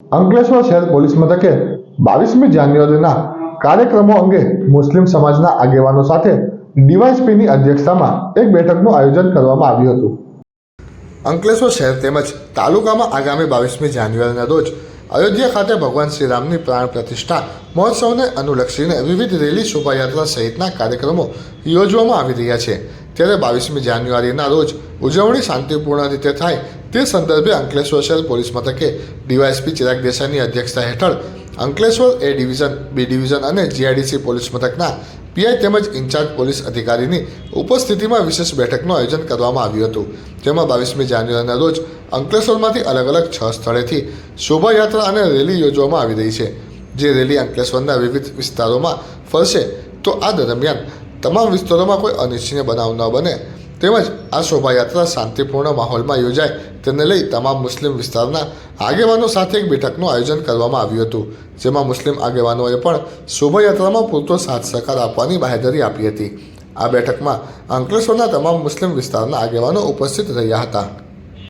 અંકલેશ્વર શહેર પોલીસ મથકે બાવીસમી જાન્યુઆરીના કાર્યક્રમો અંગે મુસ્લિમ સમાજના આગેવાનો સાથે ડીવાયસપીની અધ્યક્ષતામાં એક બેઠકનું આયોજન કરવામાં આવ્યું હતું. અંકલેશ્વર શહેર તેમજ તાલુકામાં આગામી બાવીસમી જાન્યુઆરીના રોજ અયોધ્યા ખાતે ભગવાન શ્રીરામની પ્રાણ પ્રતિષ્ઠા મહોત્સવને અનુલક્ષીને વિવિધ રેલી શોભાયાત્રા સહિતના કાર્યક્રમો યોજવામાં આવી રહ્યા છે. ત્યારે બાવીસમી જાન્યુઆરીના રોજ ઉજવણી શાંતિપૂર્ણ રીતે થાય તે સંદર્ભે અંકલેશ્વર શહેર પોલીસ મથકે ડીવાયએસપી ચિરાગ દેસાઈની અધ્યક્ષતા હેઠળ Ankleshwar A division, B division અને જીઆઈડીસી પોલીસ મથકના પીઆઈ તેમજ ઇન્ચાર્જ પોલીસ અધિકારીની ઉપસ્થિતિમાં વિશેષ બેઠકનું આયોજન કરવામાં આવ્યું હતું. જેમાં બાવીસમી જાન્યુઆરીના રોજ અંકલેશ્વરમાંથી અલગ અલગ છ સ્થળેથી શોભાયાત્રા અને રેલી યોજવામાં આવી રહી છે. જે રેલી અંકલેશ્વરના વિવિધ વિસ્તારોમાં ફરશે તો આ દરમિયાન તમામ વિસ્તારોમાં કોઈ અનિચ્છનીય બનાવ ન બને. તેમજ આ શોભાયાત્રા શાંતિપૂર્ણ માહોલમાં યોજાય તેને લઈ તમામ મુસ્લિમ વિસ્તારના આગેવાનો સાથે એક બેઠકનું આયોજન કરવામાં આવ્યું હતું, જેમાં મુસ્લિમ આગેવાનોએ પણ શોભાયાત્રામાં પૂરતો સાથ સહકાર આપવાની બાહેધરી આપી હતી. આ બેઠકમાં અંકલેશ્વરના તમામ મુસ્લિમ વિસ્તારના આગેવાનો ઉપસ્થિત રહ્યા હતા.